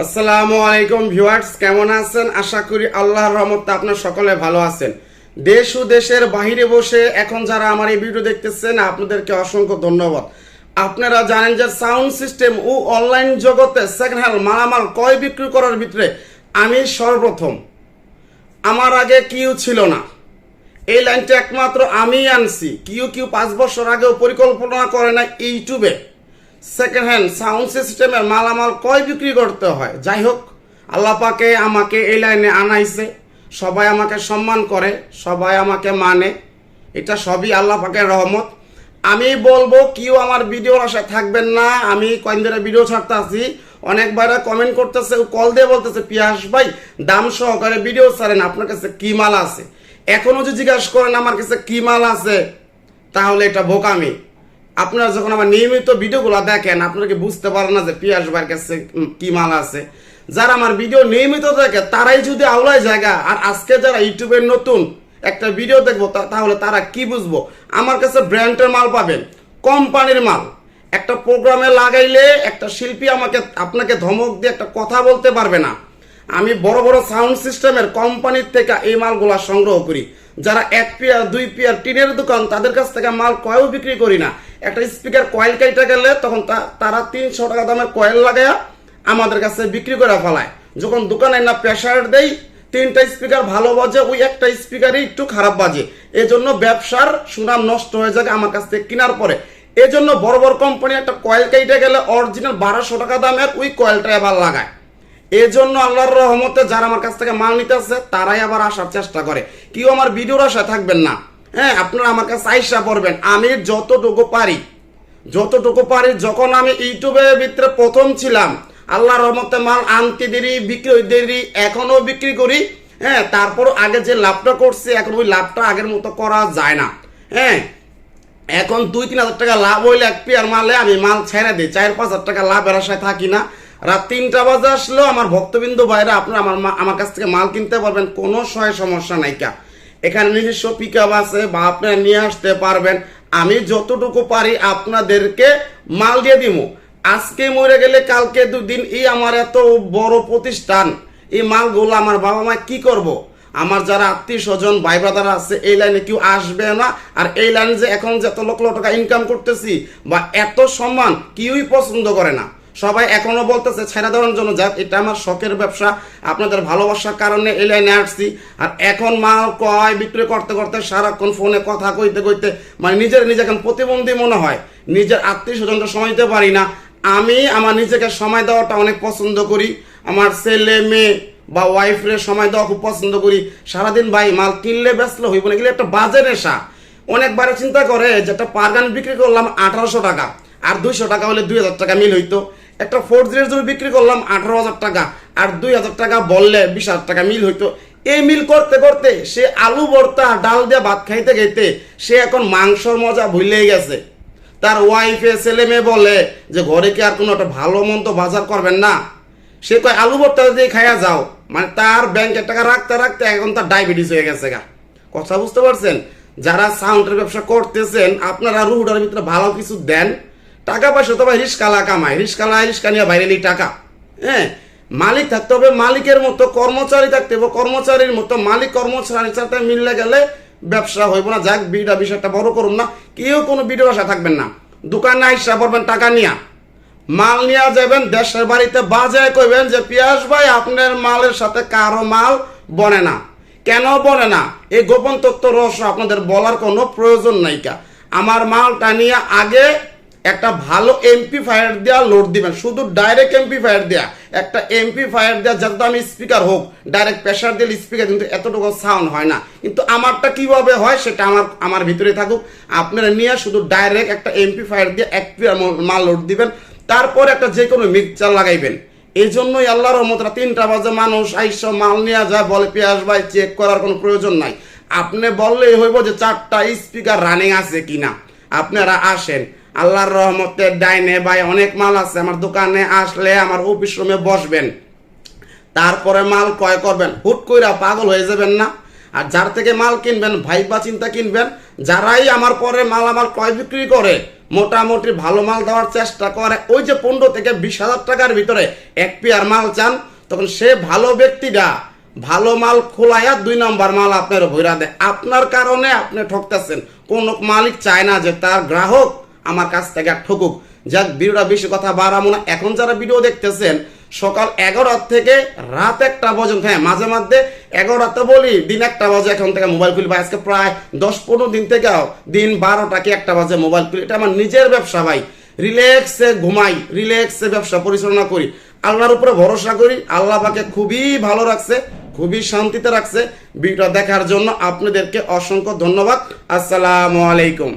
আসসালামু আলাইকুম ভিউয়ার্স, কেমন আছেন? আশা করি আল্লাহর রহমতে আপনার সকলে ভালো আছেন। দেশ ও দেশের বাহিরে বসে এখন যারা আমার এই ভিডিও দেখতেছেন, আপনাদেরকে অসংখ্য ধন্যবাদ। আপনারা জানেন যে সাউন্ড সিস্টেম ও অনলাইন জগতে সেকেন্ড হ্যান্ড মালামাল ক্রয় বিক্রি করার ভিতরে আমি সর্বপ্রথম। আমার আগে কিউ ছিল না। এই লাইনটা একমাত্র আমি আনছি। কিউ কিউ পাঁচ বছর আগেও পরিকল্পনা করে না ইউটিউবে। সেকেন্ড হ্যান্ড সাউন্ড সিস্টেমের মালামাল কয় বিক্রি করতে হয়? যাই হোক, আল্লাহ পাকে আমাকে এই লাইনে আনাইছে। সবাই আমাকে সম্মান করে, সবাই আমাকে মানে। এটা সবই আল্লাহ পাকের রহমত। আমি বলব, কেউ আমার ভিডিওর আশায় থাকবেন না। আমি কয়েক ধরে ভিডিও ছাড়তে আসি অনেক কমেন্ট করতেছে কল দিয়ে বলতেছে, পিয়াস ভাই, দাম সহকারে ভিডিও ছাড়েন, আপনার কাছে কি মাল আছে? এখনও যদি জিজ্ঞাসা করেন, আমার কাছে কি মাল আছে? তাহলে এটা বোকামি। আপনারা যখন আমার নিয়মিত ভিডিওগুলো দেখেন আপনারা কি বুঝতে পারেন না যে পিয়াস ভাইয়ের কাছে কি মাল আছে। যারা আমার ভিডিও নিয়মিত দেখে, তারাই যদি আওলায় জায়গা, আর আজকে যারা ইউটিউবের নতুন একটা ভিডিও দেখব তাহলে তারা কি বুঝব? আমার কাছে ব্র্যান্ডের মাল পাবেন, কোম্পানির মাল। একটা প্রোগ্রামে লাগাইলে একটা শিল্পী আমাকে, আপনাকে ধমক দিয়ে একটা কথা বলতে পারবে না। আমি বড় বড় সাউন্ড সিস্টেমের কোম্পানির থেকে এই মালগুলা সংগ্রহ করি। যারা এক পেয়ার, দুই পেয়ার টিনের দোকান, তাদের কাছ থেকে মাল কয়েও বিক্রি করি না। একটা স্পিকার কয়েল কেটে গেলে তখন তারা তিনশো টাকা দামের কয়েল লাগায় আমাদের কাছে বিক্রি করে ফেলায়। যখন দোকানে না প্রেশার দেই, তিনটা স্পিকার ভালো বাজে, ওই একটা স্পিকারই একটু খারাপ বাজে। এজন্য ব্যবসার সুনাম নষ্ট হয়ে যায় আমার কাছ থেকে কেনার পরে। এজন্য বড় বড় কোম্পানি একটা কয়েল কেটে গেলে অরিজিনাল বারোশো টাকা দামের ওই কয়েলটা আবার লাগায়। এই জন্য আল্লাহর রহমতে যারা আমার কাছ থেকে মাল নিতে আসছে, তারাই আবার আসার চেষ্টা করে। কেউ আমার ভিডিওর আশায় থাকবেন না। হ্যাঁ আপনারা আমার কাছে আইসা পড়বেন। আমি যতটুকু পারি যতটুকু পারি, যখন আমি ইউটিউবের ভিতরে প্রথম ছিলাম আল্লাহ রহমতে মাল আনতে দেরি, বিক্রি দেরি, এখনও বিক্রি করি হ্যাঁ তারপর আগে যে লাভটা করছি, এখন ওই লাভটা আগের মতো করা যায় না। হ্যাঁ এখন দুই তিন হাজার টাকা লাভ হইলে এক পেয়ার মালে আমি মাল ছেড়ে দিই, চার পাঁচ হাজার টাকা লাভের আশায় থাকি না। রাত তিনটা বাজে আসলেও আমার ভক্তবিন্দু বাইরে আপনারা আমার আমার কাছ থেকে মাল কিনতে পারবেন, কোনো সহায় সমস্যা নাইকা এখানে নিজস্ব পিক আছে, বা আপনারা নিয়ে আসতে পারবেন। আমি যতটুকু পারি আপনাদেরকে মাল দিয়ে দিব আজকে মরে গেলে কালকে দুদিন এই আমার এত বড় প্রতিষ্ঠান, এই মালগুলো আমার বাবা মা কি করব। আমার যারা আত্মীয় স্বজন, ভাই ব্রাদার আছে, এই লাইনে কেউ আসবে না। আর এই লাইনে যে এখন যে এত লক্ষ লক্ষ টাকা ইনকাম করতেছি, বা এত সম্মান কেউই পছন্দ করে না। সবাই এখনও বলতেছে ছেড়ে দেওয়ার জন্য যাক এটা আমার শখের ব্যবসা, আপনাদের ভালোবাসার কারণে এই লাইনে আসছি। আর এখন মাল কয় বিক্রি করতে করতে সারাক্ষণ ফোনে কথা কইতে কইতে মানে নিজের নিজে এখন প্রতিবন্ধী মনে হয়। নিজের আত্মীয় স্বজনটা সময় দিতে পারি না। আমি আমার নিজেকে সময় দেওয়াটা অনেক পছন্দ করি। আমার ছেলে, মেয়ে বা ওয়াইফের সময় দেওয়া খুব পছন্দ করি। সারাদিন ভাই মাল কিনলে বেচলে হইব না একটা বাজে নেশা। অনেকবারে চিন্তা করে যে একটা পারগান বিক্রি করলাম আঠারোশো টাকা, আর দুইশো টাকা হলে দুই হাজার টাকা মিল হইতো। একটা ফোর জিরোর জমি বিক্রি করলাম আঠারো হাজার টাকা, আর দুই হাজার টাকা বললে বিশ হাজার টাকা মিল হইতো। এই মিল করতে করতে সে আলু, ভর্তা, ডাল দিয়ে ভাত খাইতে খাইতে সে এখন মাংসর মজা ভুলেই গেছে। তার ওয়াইফে ছেলে মেয়ে বলে যে, ঘরে কি আর কোনো একটা ভালো মন্দ বাজার করবেন না? সে কয়, আলু, ভর্তা দিয়ে খাইয়া যাও। মানে তার ব্যাংকের টাকা রাখতে রাখতে এখন তার ডায়াবেটিস হয়ে গেছে গা। কথা বুঝতে পারছেন? যারা সাউন্ডের ব্যবসা করতেছেন, আপনারা রুহুটার ভিতরে ভালো কিছু দেন। টাকা পয়সা তো ভাই রিস্কালা কামায় রিস্কালা, রিস্কা নিয়ে বাইরেলি টাকা। হ্যাঁ মালিক থাকতে হবে মালিকের মতো, কর্মচারী থাকতে হবে, কর্মচারীর মতো, মালিক কর্মচারীর সাথে মিললে গেলে ব্যবসা হইব না। যাক, বিটা বিষয়টা বড় করুন না। কেউ কোনো বিডিও আশা থাকবেন না। দোকানে আইসা পড়বেন, টাকা নিয়া। মাল নিয়ে যাবেন, দেশের বাড়িতে বাজায় কইবেন যে পিয়াস ভাই, আপনার মালের সাথে কারও মাল বনে না। কেন বনে না? এই গোপন তথ্য রহস্য আপনাদের বলার কোনো প্রয়োজন নাইকা আমার মালটা নিয়ে আগে একটা ভালো এমপি ফায়ার দেওয়া লোড দিবেন। শুধু ডাইরেক্ট এমপি ফায়ার দেওয়া একটা এমপি ফায়ার দেওয়া যাতে আমি স্পিকার হোক ডাইরেক্ট প্রেশার দিলে স্পিকার কিন্তু এতটুকু সাউন্ড হয় না। কিন্তু আমারটা কীভাবে হয়, সেটা আমার আমার ভিতরে থাকুক। আপনারা নিয়ে শুধু ডাইরেক্ট একটা এমপি ফায়ার দিয়ে এক মাল লোড দিবেন। তারপর একটা যে কোনো মিক্সচার লাগাইবেন। এই জন্যই আল্লাহর রহমতরা তিনটা বাজে মানুষ আইসা মাল নিয়ে যায়, বলে, পেঁয়াজ ভাই চেক করার কোনো প্রয়োজন নাই। আপনি বললেই হইব যে চারটা স্পিকার রানিং আছে কিনা। আপনারা আসেন। আল্লাহর রহমতের ডাইনে ভাই অনেক মাল আছে, আমার দোকানে আসলে আমার অফিস রুমে বসবেন। তারপরে মাল ক্রয় করবেন। হুট কইরা পাগল হয়ে যাবেন না। আর যার থেকে মাল কিনবেন ভাইবা চিন্তা কিনবেন, যারাই আমার পরে মাল আমার ক্রয় বিক্রি করে, মোটামুটি ভালো মাল দেওয়ার চেষ্টা করে, ওই যে পনেরো থেকে বিশ হাজার টাকার ভিতরে এক পেয়ার মাল চান, তখন সে ভালো ব্যক্তিটা ভালো মাল খোলাইয়া দুই নম্বর মাল আপনার ভৈরা দেয় আপনার কারণে আপনি ঠকতেছেন। কোন মালিক চায় না যে তার গ্রাহক আমার কাছ থেকে আর ঠকুক। যাক, ভিডিওটা বেশি কথা বাড়াবো না। এখন যারা ভিডিও দেখতেছেন, সকাল এগারোটা থেকে রাত একটা পর্যন্ত হ্যাঁ মাঝে মধ্যে এগারোটাতে বলি, দিন একটা বাজে এখন থেকে মোবাইল খুলি আজকে প্রায় দশ পনেরো দিন থেকেও দিন বারোটা কি একটা বাজে মোবাইল খুলি। এটা আমার নিজের ব্যবসা ভাই। রিল্যাক্সে ঘুমাই, রিল্যাক্সে ব্যবসা পরিচালনা করি। আল্লাহর উপরে ভরসা করি। আল্লাহ পাকে খুবই ভালো রাখছে, খুবই শান্তিতে রাখছে। ভিডিওটা দেখার জন্য আপনাদেরকে অসংখ্য ধন্যবাদ। আসসালামু আলাইকুম।